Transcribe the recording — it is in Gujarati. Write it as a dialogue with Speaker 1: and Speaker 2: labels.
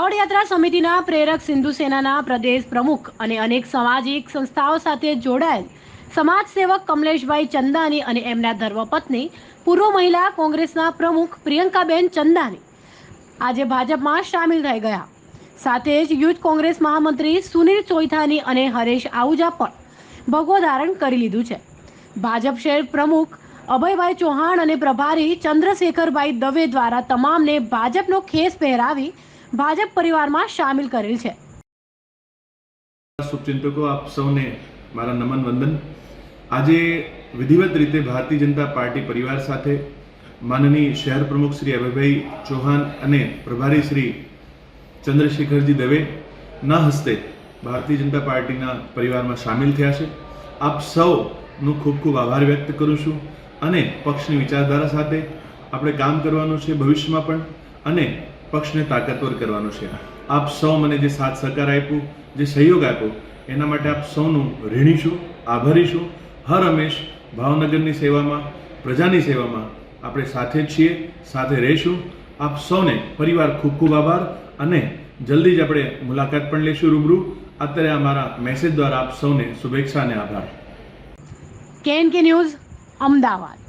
Speaker 1: કાવડ સમિતિના પ્રેરક સિંધુ સેનાના પ્રદેશ પ્રમુખ અને અનેક સામાજિક સંસ્થાઓ સાથે જોડાયેલ સમાજ સેવક કમલેશભાઈ ચંદાની અને એમના ધર્મપત્ની પૂર્વ મહિલા કોંગ્રેસના પ્રમુખ પ્રિયંકાબેન ચંદાની આજે ભાજપમાં સામેલ થઈ ગયા. સાથે જ યુથ કોંગ્રેસ મહામંત્રી સુનિલ ચોઈથાની અને હરેશ આહુજા પણ ભગવો ધારણ કરી લીધું છે. ભાજપ શહેર પ્રમુખ અભયભાઈ ચૌહાણ અને પ્રભારી ચંદ્રશેખરભાઈ દવે દ્વારા તમામને ભાજપનો ખેસ પહેરાવી ભાજપ પરિવારમાં સામેલ કરેલ છે.
Speaker 2: શુભચિંતકો આપ સૌને મારા નમન વંદન. આજે વિધિવત રીતે ભારતીય જનતા પાર્ટી પરિવાર સાથે માનનીય શહેર પ્રમુખ શ્રી અભયભાઈ ચૌહાણ અને પ્રભારી શ્રી ચંદ્રશેખરજી દવે ના હસ્તે ભારતીય જનતા પાર્ટીના પરિવારમાં સામેલ થયા છે. આપ સૌનો ખૂબ ખૂબ આભાર વ્યક્ત કરું છું અને પક્ષની વિચારધારા સાથે આપણે કામ કરવાનું છે ભવિષ્યમાં પણ અને પક્ષને તાકાતવર કરવાનો છે. આપ સૌ મને જે સાથ સહકાર આપ્યો, જે સહયોગ આપ્યો, એના માટે આપ સૌનું ઋણી છું, આભારી છું. હર હંમેશ ભાવનગરની સેવામાં, પ્રજાની સેવામાં આપણે સાથે છીએ, સાથે રહીશું. આપ સૌને પરિવાર ખૂબ ખૂબ આભાર અને જલ્દી જ આપણે મુલાકાત પણ લેશું રૂબરૂ. અત્યારે અમારા મેસેજ દ્વારા આપ સૌને શુભેચ્છા અને આભાર.
Speaker 1: કેન કે ન્યૂઝ અમદાવાદ